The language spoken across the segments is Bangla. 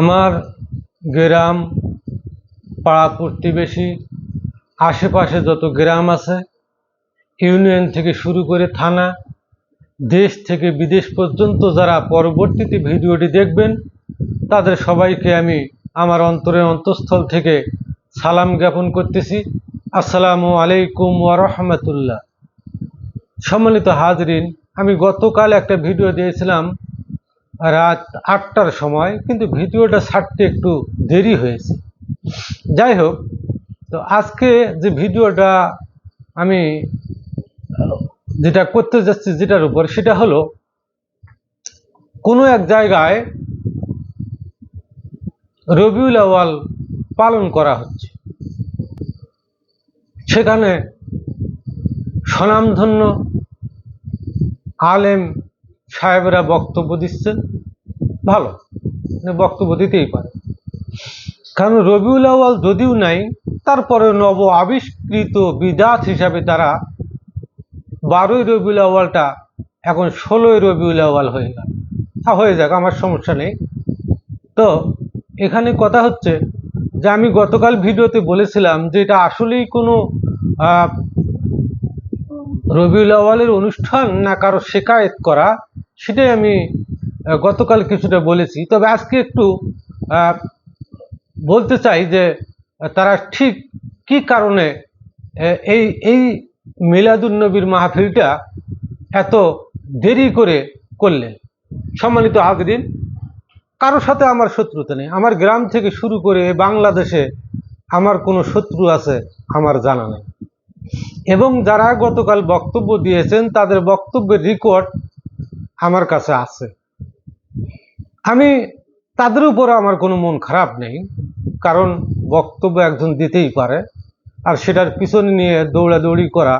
আমার গ্রাম পাড়া প্রতিবেশী আশেপাশে যত গ্রাম আছে, ইউনিয়ন থেকে শুরু করে থানা, দেশ থেকে বিদেশ পর্যন্ত যারা পরবর্তীতে ভিডিওটি দেখবেন, তাদের সবাইকে আমি আমার অন্তরের অন্তঃস্থল থেকে সালাম জ্ঞাপন করতেছি। আসসালামু আলাইকুম ওয়ারহমতুল্লাহ সম্মানিত হাজরিন, আমি গতকাল একটা ভিডিও দিয়েছিলাম রাত আটটার সময়, কিন্তু ভিডিওটা ছাড়তে একটু দেরি হয়েছে। যাই হোক, তো আজকে যে ভিডিওটা আমি, যেটা করতে যাচ্ছি যেটার উপর, সেটা হলো, কোনো এক জায়গায় রবিউল আওয়াল পালন করা হচ্ছে। সেখানে স্বনামধন্য আলেম সাহেবরা বক্তব্য দিচ্ছেন, ভালো। বক্তব্য দিতেই পারে কারণ রবিউল আওয়াল যদিও নাই তারপরে নব আবিষ্কৃত বিদাত হিসাবে তারা বারোই রবিউল আওয়ালটা এখন ষোলোই রবিউল আওয়াল হয়ে গেল। তা হয়ে যাক, আমার সমস্যা নেই। তো এখানে কথা হচ্ছে যে, আমি গতকাল ভিডিওতে বলেছিলাম যে, এটা আসলেই কোনো রবিউল আওয়ালের অনুষ্ঠান না কারও শেকায়েত করা সেটাই আমি গতকাল কিছুটা বলেছি। তবে আজকে একটু বলতে চাই যে, তারা ঠিক কি কারণে এই এই মিলাদুন্নবীর মাহফিলটা এত দেরি করে করলেন? সম্মানিত হাজরিন কারোর সাথে আমার শত্রুতা নেই। আমার গ্রাম থেকে শুরু করে বাংলাদেশে আমার কোনো শত্রু আছে, আমার জানা নেই। এবং যারা গতকাল বক্তব্য দিয়েছেন, তাদের বক্তব্যের রেকর্ড আমার কাছে আছে। আমি তাদের উপর আমার কোনো মন খারাপ নেই, কারণ বক্তব্য একজন দিতেই পারে, আর সেটার পিছনে নিয়ে দৌড়াদৌড়ি করা,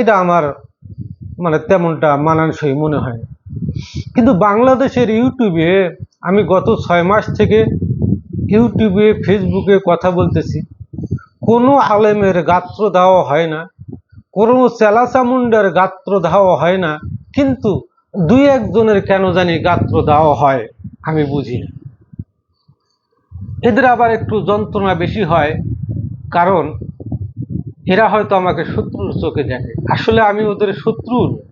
এটা আমার মানে তেমনটা মানানসই মনে হয় কিন্তু বাংলাদেশের ইউটিউবে আমি গত ছয় মাস থেকে ইউটিউবে, ফেসবুকে কথা বলতেছি। কোনো আলেমের গাত্র দেওয়া হয় না, কোনো চেলাচামুন্ডার গাত্র দেওয়া হয় না, কিন্তু দুই একজনের কেন জানি গাত্র দেওয়া হয়, আমি বুঝি না। এদের আবার একটু যন্ত্রণা বেশি হয়, কারণ এরা হয়তো আমাকে শত্রুর চোখে দেখে। আসলে আমি ওদের শত্রু নই।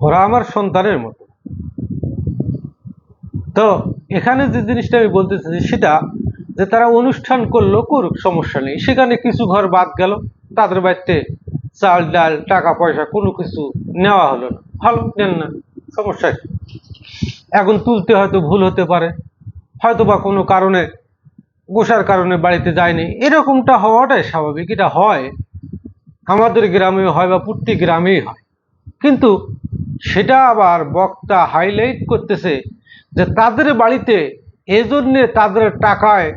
ওরা আমার সন্তানের মতো। তো, এখানে যে জিনিসটা আমি বলতে চাইছি সেটা যে তারা অনুষ্ঠান করল, করুক, সমস্যা নেই। সেখানে কিছু ঘর বাদ গেল, তাদের বাড়িতে চাল, ডাল, টাকা, পয়সা, কোনো কিছু নেওয়া হলো না। ভালো, নেন না, সমস্যা এখন তুলতে হয়তো ভুল হতে পারে। হয়তো বা কোনো কারণে, গোসার কারণে বাড়িতে যায়নি। এরকমটা হওয়াটাই স্বাভাবিক, এটা হয়। আমাদের গ্রামেও হয় বা প্রত্যেক গ্রামেই হয়। কিন্তু সেটা আবার বক্তা হাইলাইট করতেছে যে তাদের বাড়িতে এজন্যে তাদের টাকায়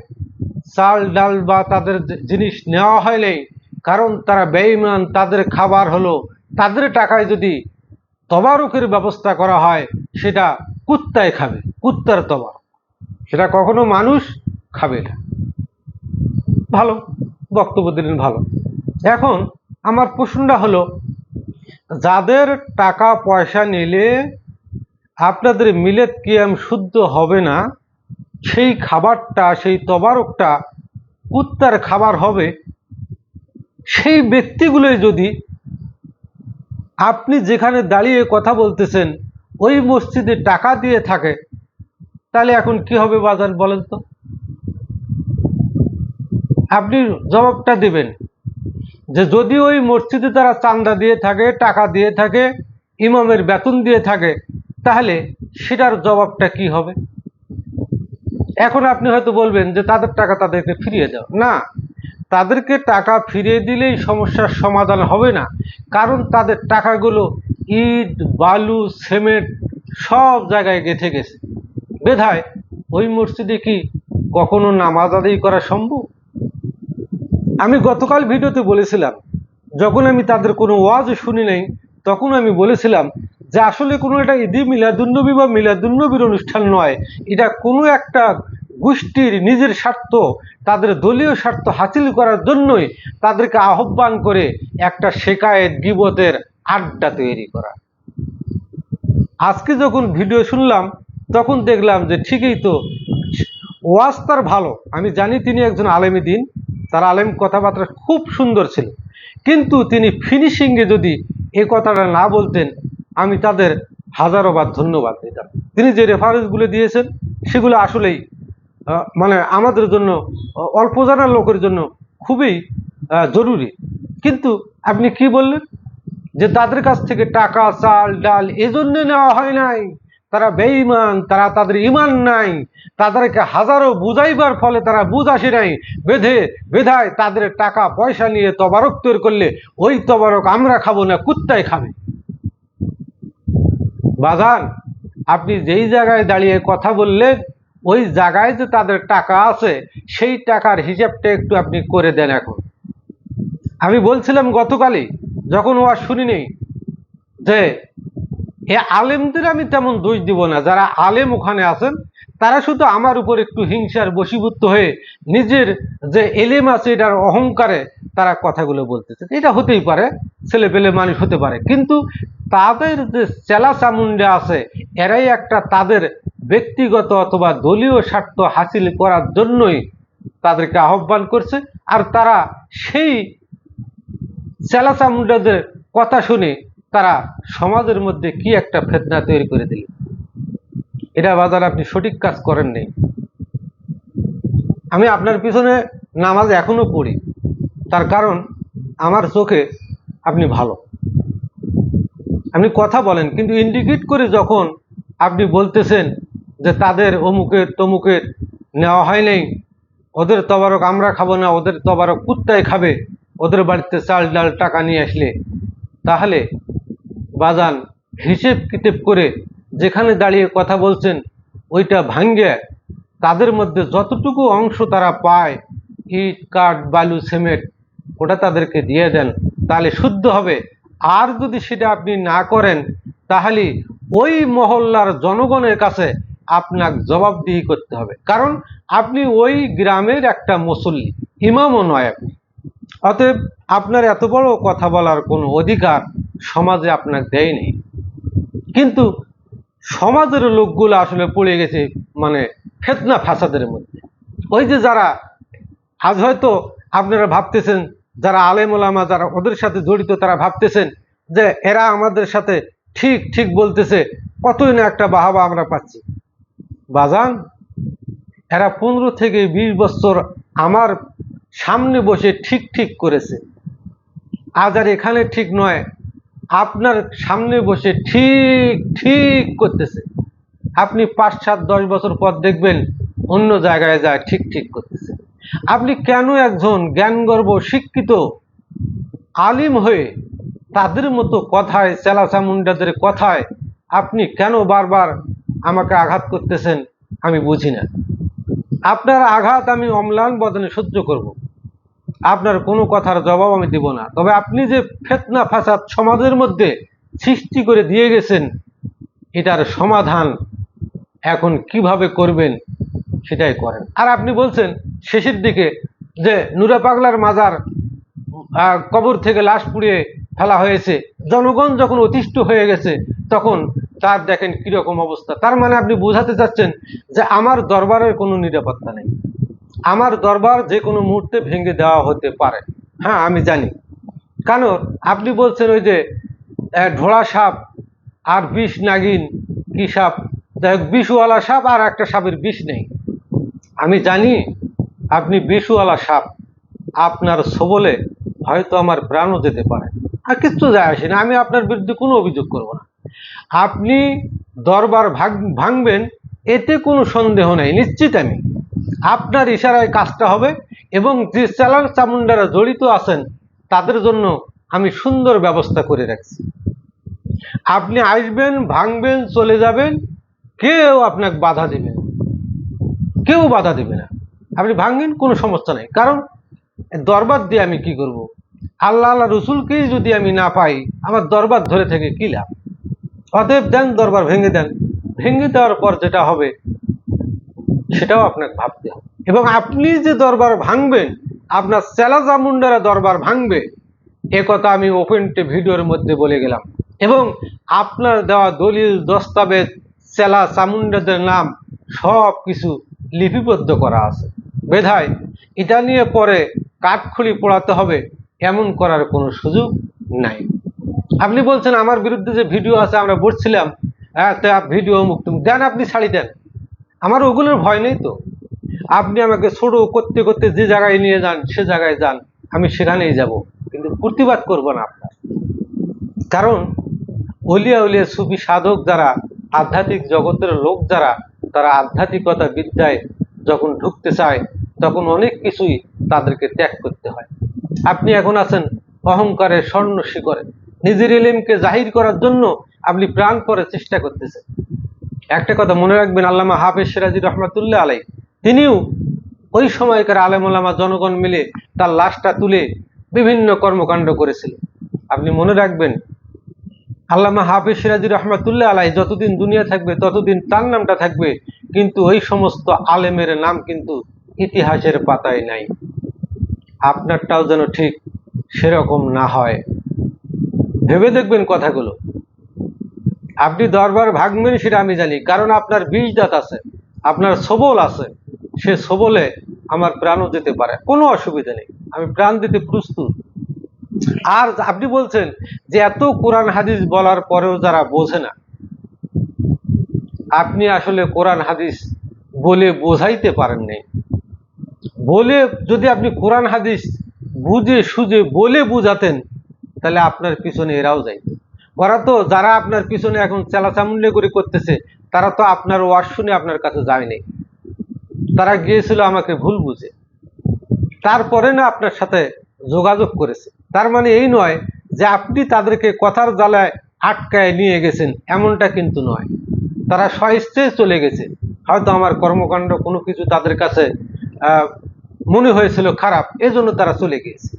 চাল, ডাল বা তাদের জিনিস নেওয়া হয় হয়নি কারণ তারা বেঈমান, তাদের খাবার হলো, তাদের টাকায় যদি তবারকের ব্যবস্থা করা হয়, সেটা কুত্তায় খাবে, কুত্তার তবারক সেটা কখনো মানুষ খাবে না। ভালো, বক্তব্য দিলেন ভালো। এখন আমার প্রশ্নটা হলো, যাদের টাকা পয়সা নিলে আপনাদের মিলেত কিয়াম শুদ্ধ হবে না, সেই খাবারটা, সেই তবারকটা কুত্তার খাবার হবে সেই ব্যক্তিগুলোই যদি আপনি যেখানে দাঁড়িয়ে কথা বলতেছেন, ওই মসজিদে টাকা দিয়ে থাকে, তাহলে এখন কি হবে বাজার বলেন তো? আপনি জবাবটা দেবেন যে যদি ওই মসজিদে তারা চান্দা দিয়ে থাকে, টাকা দিয়ে থাকে, ইমামের বেতন দিয়ে থাকে, তাহলে সেটার জবাবটা কি হবে? এখন আপনি হয়তো বলবেন যে তাদের টাকা তাদেরকে ফিরিয়ে দাও। না তাদেরকে টাকা ফিরিয়ে দিলেই সমস্যার সমাধান হবে না। কারণ তাদের টাকাগুলো ইট, বালু, সিমেন্ট সব জায়গায় গেঁথে গেছে। বেধায়, ওই মসজিদে কি কখনো নামাজ আদায় করা সম্ভব? আমি গতকাল ভিডিওতে বলেছিলাম, যখন আমি তাদের কোনো ওয়াজ শুনি নাই, তখন আমি বলেছিলাম যে আসলে কোনো একটা ঈদি মিলাদুন্নবী বা মিলাদুন্নবীর অনুষ্ঠান নয়। এটা কোনো একটা গোষ্ঠীর নিজের স্বার্থ, তাদের দলীয় স্বার্থ হাসিল করার জন্যই তাদেরকে আহ্বান করে একটা শেকায়েত গিবতের আড্ডা তৈরি করা। আজকে যখন ভিডিও শুনলাম, তখন দেখলাম যে ঠিকই তো, ওয়াজ তার ভালো। আমি জানি তিনি একজন আলেমী দিন, তার আলেম কথাবার্তা খুব সুন্দর ছিল। কিন্তু তিনি ফিনিশিংয়ে যদি এ কথাটা না বলতেন, আমি তাদের হাজারো বার ধন্যবাদ দিতাম। তিনি যে রেফারেন্সগুলো দিয়েছেন, সেগুলো আসলেই মানে আমাদের জন্য অল্প জানার লোকের জন্য খুবই জরুরি। কিন্তু আপনি কি বললেন? যে তাদের কাছ থেকে টাকা, চাল, ডাল এজন্য নেওয়া হয় নাই। তারা বেঈমান, তারা তাদের ইমান নাই। তাদেরকে হাজারো বুঝাইবার ফলে তারা বুঝ আসে নাই। বেঁধে, বেধায় তাদের টাকা, পয়সা নিয়ে তবারক তৈরি করলে ওই তবারক আমরা খাব না কুত্তায় খাবে। বাজান, আপনি যেই জায়গায় দাঁড়িয়ে কথা বললেন ওই জায়গায় যে তাদের টাকা আছে, সেই টাকার হিসাবটা একটু আপনি করে দেন এখন। আমি বলছিলাম গতকালই, যখন ও আর শুনিনি, যে এ আলেমদের আমি তেমন দোষ দিব না, যারা আলেম ওখানে আছেন, তারা শুধু আমার উপর একটু হিংসার বশীভূত হয়ে নিজের যে এলেম আছে, এটার অহংকারে তারা কথাগুলো বলতেছে। এটা হতেই পারে ছেলে পেলে মানুষ হতে পারে। কিন্তু তাদের যে চেলা চামুন্ডা আছে, এরাই একটা তাদের ব্যক্তিগত অথবা দলীয় স্বার্থ হাসিল করার জন্যই তাদেরকে আহ্বান করছে। আর তারা সেই চেলা চামুন্ডাদের কথা শুনে তারা সমাজের মধ্যে কি একটা ফেতনা তৈরি করে দিল। এটা বাজার আপনি সঠিক কাজ করেন নেই। আমি আপনার পিছনে নামাজ এখনও পড়ি। তার কারণ আমার চোখে আপনি ভালো। আপনি কথা বলেন, কিন্তু ইন্ডিকেট করে যখন আপনি বলতেছেন যে তাদের অমুকের তমুকের নেওয়া হয় নাই, ওদের তবারক আমরা খাব না, ওদের তবারক কুত্তায় খাবে, ওদের বাড়িতে চাল ডাল টাকা নিয়ে আসলে। তাহলে বাজান হিসেব কিতেব করে যেখানে দাঁড়িয়ে কথা বলছেন, ওইটা ভাঙ্গে তাদের মধ্যে যতটুকু অংশ তারা পায়, ইট, কাঠ, বালু, সিমেন্ট, ওটা তাদেরকে দিয়ে দেন, তাহলে শুদ্ধ হবে। আর যদি সেটা আপনি না করেন, তাহলে ওই মহল্লার জনগণের কাছে আপনার জবাবদিহি করতে হবে। কারণ আপনি ওই গ্রামের একটা মুসল্লি, ইমামও নয় আপনি। অতএব আপনার এত বড় কথা বলার কোনো অধিকার সমাজে আপনাকে দেয়নি কিন্তু সমাজের লোকগুলো আসলে পড়ে গেছে মানে ফেতনা ফাসাদের মধ্যে। ওই যে যারা, আজ হয়তো আপনারা ভাবতেছেন, যারা আলেম ওলামা, যারা ওদের সাথে জড়িত, তারা ভাবতেছেন যে এরা আমাদের সাথে ঠিক ঠিক বলতেছে কতই না একটা বাহাবা আমরা পাচ্ছি। বাজান, এরা পনেরো থেকে বিশ বছর আমার সামনে বসে ঠিক ঠিক করেছে। আজ আর এখানে ঠিক নয়, আপনার সামনে বসে ঠিক ঠিক করতেছে। আপনি পাঁচ, সাত, দশ বছর পর দেখবেন অন্য জায়গায় যায় ঠিক ঠিক করতেছে। আপনি কেন একজন জ্ঞানগর্ব, শিক্ষিত, আলিম হয়ে তাদের মতো কথায়, চেলাচামুন্ডাদের কথায় আপনি কেন বারবার আমাকে আঘাত করতেছেন, আমি বুঝি না। আপনার আঘাত আমি অম্লান বদনে সহ্য করব। আপনার কোনো কথার জবাব আমি দিব না। তবে আপনি যে ফেতনা ফাসাদ সমাজের মধ্যে সৃষ্টি করে দিয়ে গেছেন, এটার সমাধান এখন কীভাবে করবেন সেটাই করেন। আর আপনি বলছেন শেষের দিকে যে নুরা পাগলার মাজার কবর থেকে লাশ পুড়িয়ে ফেলা হয়েছে। জনগণ যখন অতিষ্ঠ হয়ে গেছে, তখন তার দেখেন কীরকম অবস্থা। তার মানে আপনি বোঝাতে চাচ্ছেন যে আমার দরবারের কোনো নিরাপত্তা নেই। আমার দরবার যে কোনো মুহূর্তে ভেঙে দেওয়া হতে পারে। হ্যাঁ আমি জানি। কেন? আপনি বলছেন ওই যে ঢোড়া সাপ আর বিষ নাগিন কি সাপ? হোক, বিষওয়ালা সাপ আর একটা সাপের বিষ নেই। আমি জানি আপনি বিষওয়ালা সাপ। আপনার সবলে হয়তো আমার প্রাণও যেতে পারে। আর কিচ্ছু যায় আসে না। আমি আপনার বিরুদ্ধে কোনো অভিযোগ করব না। আপনি দরবার ভাঙবেন, এতে কোনো সন্দেহ নেই, নিশ্চিত আমি। আপনার ইশারায় কাজটা হবে এবং যে চালান চামুন্ডারা জড়িত আছেন, তাদের জন্য আমি সুন্দর ব্যবস্থা করে রাখছি। আপনি আসবেন, ভাঙবেন, চলে যাবেন, কেউ আপনাকে বাধা দেবে না। কেউ বাধা দেবে না। আপনি ভাঙবেন কোনো সমস্যা নেই। কারণ দরবার দিয়ে আমি কি করব? আল্লাহ আল্লাহ রসুলকেই যদি আমি না পাই, আমার দরবার ধরে থেকে কি লাভ? অতএব দেন দরবার ভেঙে দেন। ভেঙে দেওয়ার পর যেটা হবে, সেটাও আপনাকে ভাবতে হবে। এবং আপনি যে দরবার ভাঙবেন, আপনার চেলাজামুন্ডারা দরবার ভাঙবে, এ কথা আমি ওপেন ভিডিওর মধ্যে বলে গেলাম। এবং আপনার দেওয়া দলিল, দস্তাবেজ, চেলা চামুন্ডাদের নাম, সব কিছু লিপিবদ্ধ করা আছে। বেধায়, এটা নিয়ে পরে কাঠখুলি পোড়াতে হবে, এমন করার কোনো সুযোগ নাই। আপনি বলছেন আমার বিরুদ্ধে যে ভিডিও আছে, আমরা বসছিলাম একটা ভিডিও মুক্ত দেন আপনি ছাড়ি দেন। আমার ওগুলোর ভয় নেই তো। আপনি আমাকে ছোট করতে করতে যে জায়গায় নিয়ে যান, সে জায়গায় যান, আমি সেখানেই যাব। কিন্তু প্রতিবাদ করব না আপনার। কারণ, অলিয়া উলিয়া সুফি সাধক যারা, আধ্যাত্মিক জগতের লোক যারা, তারা আধ্যাত্মিকতা বিদ্যায় যখন ঢুকতে চায়, তখন অনেক কিছুই তাদেরকে ত্যাগ করতে হয়। আপনি এখন আছেন অহংকারের স্বর্ণ শিখরে। নিজের এলিমকে জাহির করার জন্য আপনি প্রাণ পরে চেষ্টা করতেছেন। একটা কথা মনে রাখবেন, আল্লামা হাফেজ সিরাজি রহমাতুল্লাহ আলাই তিনিও ওই সময়কার আলেমুলামা জনগণ মিলে তার লাশটা তুলে বিভিন্ন কর্মকাণ্ড করেছিল আপনি মনে রাখবেন, আল্লামা হাফিজ সিরাজি রহমাতুল্লাহ আলাই যতদিন দুনিয়া থাকবে, ততদিন তার নামটা থাকবে, কিন্তু ওই সমস্ত আলেমের নাম কিন্তু ইতিহাসের পাতায় নাই। আপনারটাও যেন ঠিক সেরকম না হয়। ভেবে দেখবেন কথাগুলো। আপনি দরবার ভাগবেন সেটা আমি জানি, কারণ আপনার বীজ দাঁত আছে, আপনার সবল আছে, সে সবলে আমার প্রাণও দিতে পারে, কোনো অসুবিধা নেই, আমি প্রাণ দিতে প্রস্তুত। আর আপনি বলছেন যে এত কোরআন হাদিস বলার পরেও যারা বোঝে না, আপনি আসলে কোরআন হাদিস বলে বোঝাইতে পারেন নাই। বলে যদি আপনি কোরআন হাদিস বুঝে সুঝে বলে বুঝাতেন তাহলে আপনার পিছনে এরাও যায়। ওরা তো যারা আপনার পিছনে এখন চেলাচামুন্ডে করে করতেছে, তারা তো আপনার ওয়াজ শুনে আপনার কাছে যায়নি তারা গিয়েছিল আমাকে ভুল বুঝে। তারপরে না আপনার সাথে যোগাযোগ করেছে। তার মানে এই নয় যে আপনি তাদেরকে কথার জ্বালায় আটকায় নিয়ে গেছেন, এমনটা কিন্তু নয়। তারা স্বইচ্ছায় চলে গেছে। হয়তো আমার কর্মকাণ্ড কোনো কিছু তাদের কাছে মনে হয়েছিল খারাপ, এজন্য তারা চলে গিয়েছে।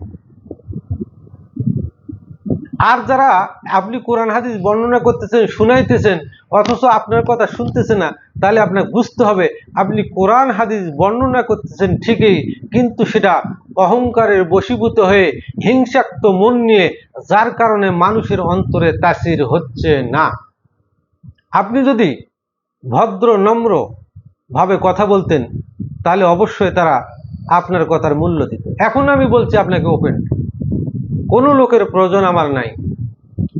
আর যারা আপনি কোরআন, হাদিস বর্ণনা করতেছেন, শুনাইতেছেন, অথচ আপনার কথা শুনতেছে না, তাহলে আপনাকে বুঝতে হবে, আপনি কোরআন, হাদিস বর্ণনা করতেছেন ঠিকই, কিন্তু সেটা অহংকারের বশীভূত হয়ে হিংসাক্ত মন নিয়ে যার কারণে মানুষের অন্তরে তাসির হচ্ছে না। আপনি যদি ভদ্র, নম্র ভাবে কথা বলতেন, তাহলে অবশ্যই তারা আপনার কথার মূল্য দিত। এখন আমি বলছি আপনাকে ওপেন কোনো লোকের প্রয়োজন আমার নাই।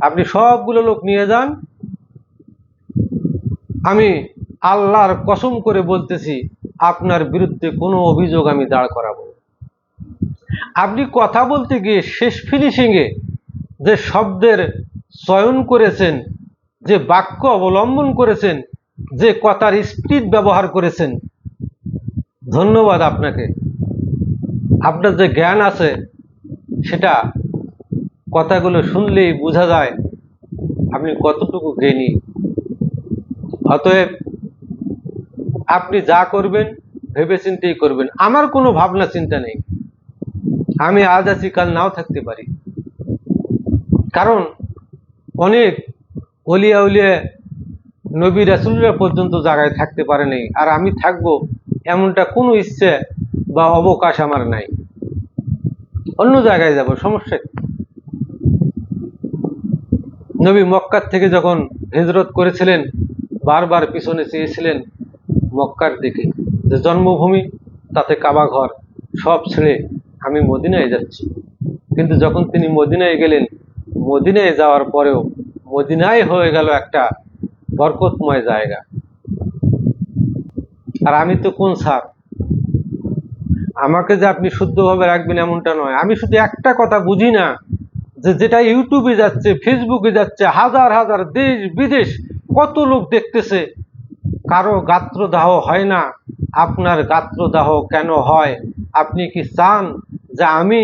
আপনি সবগুলো লোক নিয়ে যান। আমি আল্লাহর কসম করে বলতেছি, আপনার বিরুদ্ধে কোনো অভিযোগ আমি দাঁড় করাবো। আপনি কথা বলতে গিয়ে শেষ ফিনিশিংয়ে যে শব্দের চয়ন করেছেন, যে বাক্য অবলম্বন করেছেন, যে কথার স্পিড ব্যবহার করেছেন, ধন্যবাদ আপনাকে। আপনার যে জ্ঞান আছে, সেটা কথাগুলো শুনলেই বোঝা যায় আপনি কতটুকু জ্ঞানী। অতএব আপনি যা করবেন ভেবে চিন্তেই করবেন। আমার কোনো ভাবনা চিন্তা নেই। আমি আজ আছি, কাল নাও থাকতে পারি। কারণ অনেক অলিয়া উলিয়া নবী রাসুলরা পর্যন্ত জায়গায় থাকতে পারে পারেনি আর আমি থাকব এমনটা কোনো ইচ্ছে বা অবকাশ আমার নাই। অন্য জায়গায় যাব, সমস্যা? নবী মক্কার থেকে যখন হিজরত করেছিলেন, বারবার পিছনে চেয়েছিলেন মক্কার দিকে, যে জন্মভূমি, তাতে কাবা ঘর, সব ছেড়ে আমি মদিনায় যাচ্ছি। কিন্তু যখন তিনি মদিনায় গেলেন, মদিনায় যাওয়ার পরেও মদিনায় হয়ে গেল একটা বরকতময় জায়গা। আর আমি তো কোন সার? আমাকে যে আপনি শুদ্ধভাবে রাখবেন এমনটা নয়। আমি শুধু একটা কথা বুঝি না যে যেটা ইউটিউবে যাচ্ছে, ফেসবুকে যাচ্ছে, হাজার হাজার দেশ বিদেশ কত লোক দেখতেছে, কারও গাত্রদাহ হয় না। আপনার গাত্রদাহ কেন হয়? আপনি কি চান যে আমি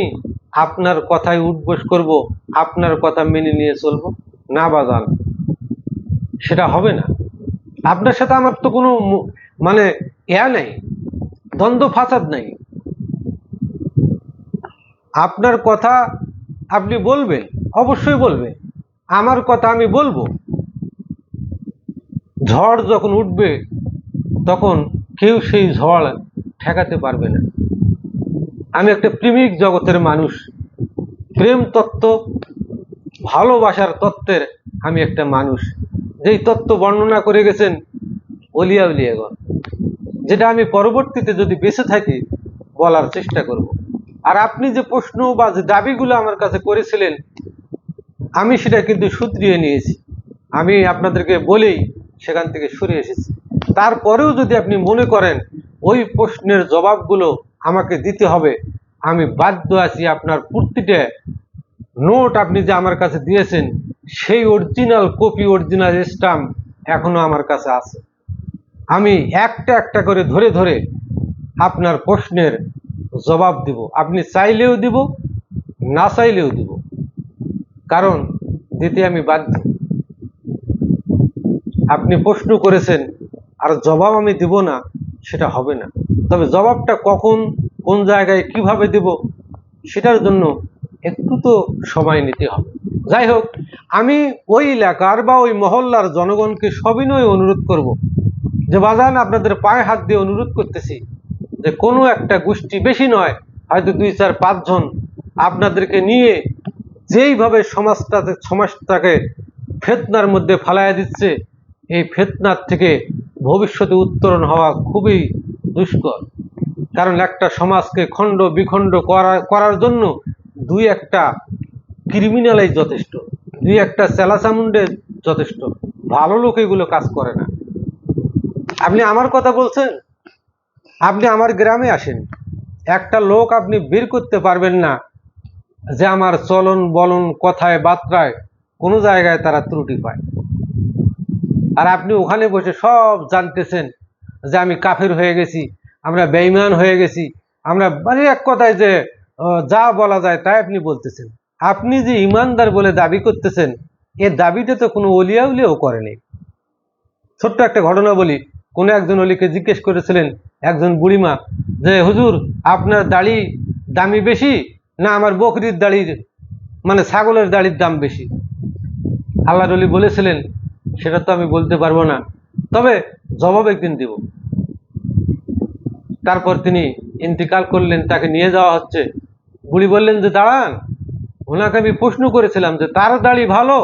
আপনার কথায় উদ্বোস করব, আপনার কথা মেনে নিয়ে চলবো? না বাজান, সেটা হবে না। আপনার সাথে আমার তো কোনো মানে ইয়া নেই, দ্বন্দ্ব ফাসাদ নেই। আপনার কথা আপনি বলবেন, অবশ্যই বলবেন। আমার কথা আমি বলব। ঝড় যখন উঠবে, তখন কেউ সেই ঝড় ঠেকাতে পারবে না। আমি একটা প্রেমিক জগতের মানুষ। প্রেম তত্ত্ব, ভালোবাসার তত্ত্বের আমি একটা মানুষ। যেই তত্ত্ব বর্ণনা করে গেছেন অলিয়া উলিয়াগণ। যেটা আমি পরবর্তীতে যদি বেঁচে থাকি, বলার চেষ্টা করব। আর আপনি যে প্রশ্ন বা যে দাবিগুলো আমার কাছে করেছিলেন, আমি সেটা কিন্তু শুধরিয়ে নিয়েছি। আমি আপনাদেরকে বলেই সেখান থেকে সরে এসেছি। তারপরেও যদি আপনি মনে করেন ওই প্রশ্নের জবাবগুলো আমাকে দিতে হবে, আমি বাধ্য আছি আপনার প্রতিটা নোট আপনি যে আমার কাছে দিয়েছেন, সেই অরিজিনাল কপি, অরিজিনাল স্টাম্প এখনও আমার কাছে আছে। আমি একটা একটা করে ধরে ধরে আপনার প্রশ্নের জবাব দিব। আপনি চাইলেও দিব, না চাইলেও দিব। কারণ দিতে আমি বাধ্য। আপনি প্রশ্ন করেছেন, আর জবাব আমি দিব না সেটা হবে না। তবে জবাবটা কখন, কোন জায়গায়, কীভাবে দেব, সেটার জন্য একটু তো সময় নিতে হবে। যাই হোক, আমি ওই এলাকার বা ওই মহল্লার জনগণকে সবিনয় অনুরোধ করব। যে, বাজান, আপনাদের পায়ে হাত দিয়ে অনুরোধ করতেছি। যে কোনো একটা গোষ্ঠী বেশি নয়, হয়তো দুই, চার, পাঁচজন আপনাদেরকে নিয়ে যেইভাবে সমাজটাতে, সমাজটাকে ফেতনার মধ্যে ফালাইয়া দিচ্ছে, এই ফেতনার থেকে ভবিষ্যতে উত্তরণ হওয়া খুবই দুষ্কর। কারণ একটা সমাজকে খণ্ড বিখণ্ড করা, করার জন্য দুই একটা ক্রিমিনালাই যথেষ্ট, দুই একটা চেলাচামুন্ডে যথেষ্ট। ভালো লোক এগুলো কাজ করে না। আপনি আমার কথা বলছেন? আপনি আমার গ্রামে আসেন। একটা লোক আপনি বের করতে পারবেন না যে আমার চলন বলন কথায় বার্তায় কোনো জায়গায় তারা ত্রুটি পায়। আর আপনি ওখানে বসে সব জানতেছেন যে আমি কাফের হয়ে গেছি, আমরা বেঈমান হয়ে গেছি, আমরা মানে এক কথায় যে যা বলা যায় তাই আপনি বলতেছেন। আপনি যে ইমানদার বলে দাবি করতেছেন, এ দাবিটা তো কোনো অলিয়া উলিয়াও করেনি ছোট্ট একটা ঘটনা বলি। কোনো একজন অলিকে জিজ্ঞেস করেছিলেন একজন বুড়িমা, যে, হুজুর, আপনার দাড়ি দামি বেশি না আমার বকরির দাড়ির মানে ছাগলের দাড়ির দাম বেশি? আল্লাহর অলি বলেছিলেন, সেটা তো আমি বলতে পারব না। তবে জবাব একদিন দিব। তারপর তিনি ইন্তিকাল করলেন, তাকে নিয়ে যাওয়া হচ্ছে। বুড়ি বললেন যে, দাঁড়ান, ওনাকে আমি প্রশ্ন করেছিলাম যে, তার দাড়ি ভালো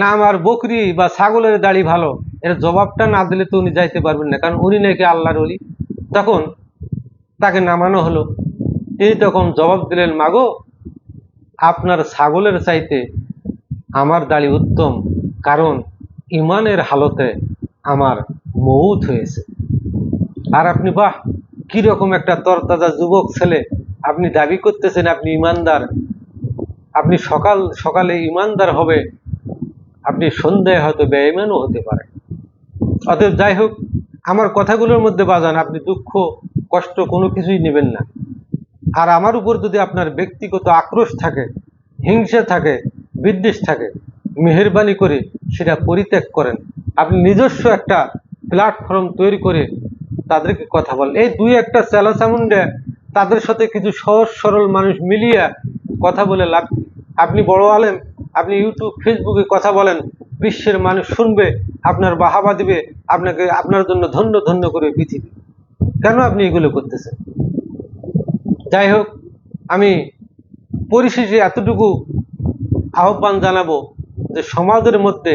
না আমার বকরি বা ছাগলের দাড়ি ভালো? এর জবাবটা না দিলে তো উনি যাইতে পারবেন না, কারণ উনি নাকি আল্লাহর অলি তখন তাকে নামানো হলো। তিনি তখন জবাব দিলেন, মাগো, আপনার ছাগলের চাইতে আমার দাড়ি উত্তম, কারণ ইমানের হালতে আমার মৌত হয়েছে। আর আপনি, বাহ, কীরকম একটা তরতাজা যুবক ছেলে। আপনি দাবি করতেছেন, আপনি ইমানদার। আপনি সকাল, সকালে ইমানদার হবে। আপনি সন্ধ্যায় হয়তো বেঈমানও হতে পারে অতএব যাই হোক আমার কথাগুলোর মধ্যে বাজান, আপনি দুঃখ, কষ্ট কোনো কিছুই নেবেন না। আর আমার উপর যদি আপনার ব্যক্তিগত আক্রোশ থাকে, হিংসা থাকে, বিদ্বেষ থাকে, মেহরবানি করে সেটা পরিত্যাগ করেন। আপনি নিজস্ব একটা প্ল্যাটফর্ম তৈরি করে তাদেরকে কথা বলেন। এই দুই একটা চালাচামুন্ডে তাদের সাথে কিছু সহজ সরল মানুষ মিলিয়ে কথা বলে লাভ আপনি বড় আলেম, আপনি ইউটিউব ফেসবুকে কথা বলেন বিশ্বের মানুষ শুনবে, আপনার বাহাবা দিবে, আপনাকে, আপনার জন্য ধন্য ধন্য করে পৃথিবী। কেন আপনি এগুলো করতেছেন? যাই হোক, আমি পরিশেষে এতটুকু আহ্বান জানাব যে সমাজের মধ্যে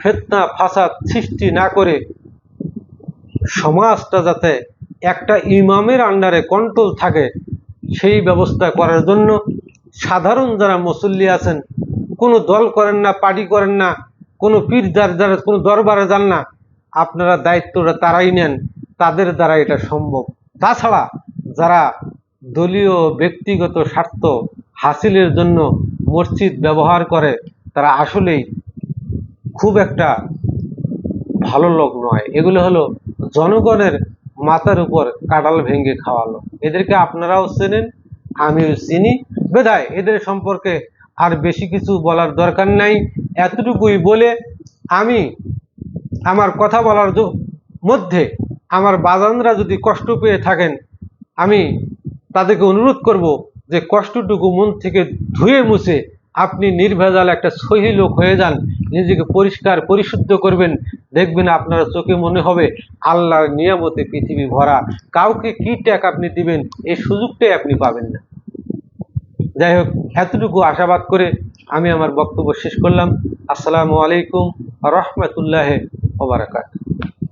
ফেতনা, ফাসাদ সৃষ্টি না করে সমাজটা যাতে একটা ইমামের আন্ডারে কন্ট্রোল থাকে, সেই ব্যবস্থা করার জন্য সাধারণ যারা মুসল্লি আছেন, কোনো দল করেন না, পার্টি করেন না কোনো পীর যার যারা কোনো দরবারে যান না, আপনারা দায়িত্বটা তারাই নেন, তাদের দ্বারা এটা সম্ভব। তাছাড়া যারা দলীয় ব্যক্তিগত স্বার্থ হাসিলের জন্য মসজিদ ব্যবহার করে, তারা আসলেই খুব একটা ভালো লোক নয়। এগুলো হলো জনগণের মাথার উপর কাঁঠাল ভেঙে খাওয়ালো এদেরকে আপনারাও চেনেন, আমিও চিনি। বেদায়, এদের সম্পর্কে আর বেশি কিছু বলার দরকার নাই। এতটুকুই বলে আমি আমার কথা বলার মধ্যে আমার বাজানরা যদি কষ্ট পেয়ে থাকেন, আমি তাদেরকে অনুরোধ করব যে কষ্টটুকু মন থেকে ধুয়ে মুছে আপনি নির্ভেজাল একটা সহি লোক হয়ে যান, নিজেকে পরিষ্কার পরিশুদ্ধ করবেন, দেখবেন আপনার চোখে মনে হবে আল্লাহর নিয়ামতে পৃথিবী ভরা। কাউকে কি ট্যাগ আপনি দিবেন এই সুযোগটাই আপনি পাবেন না। যাই হোক এতটুকু আশাবাদ করে আমি আমার বক্তব্য শেষ করলাম। আসসালামু আলাইকুম রহমতুল্লাহ ওবরাকাত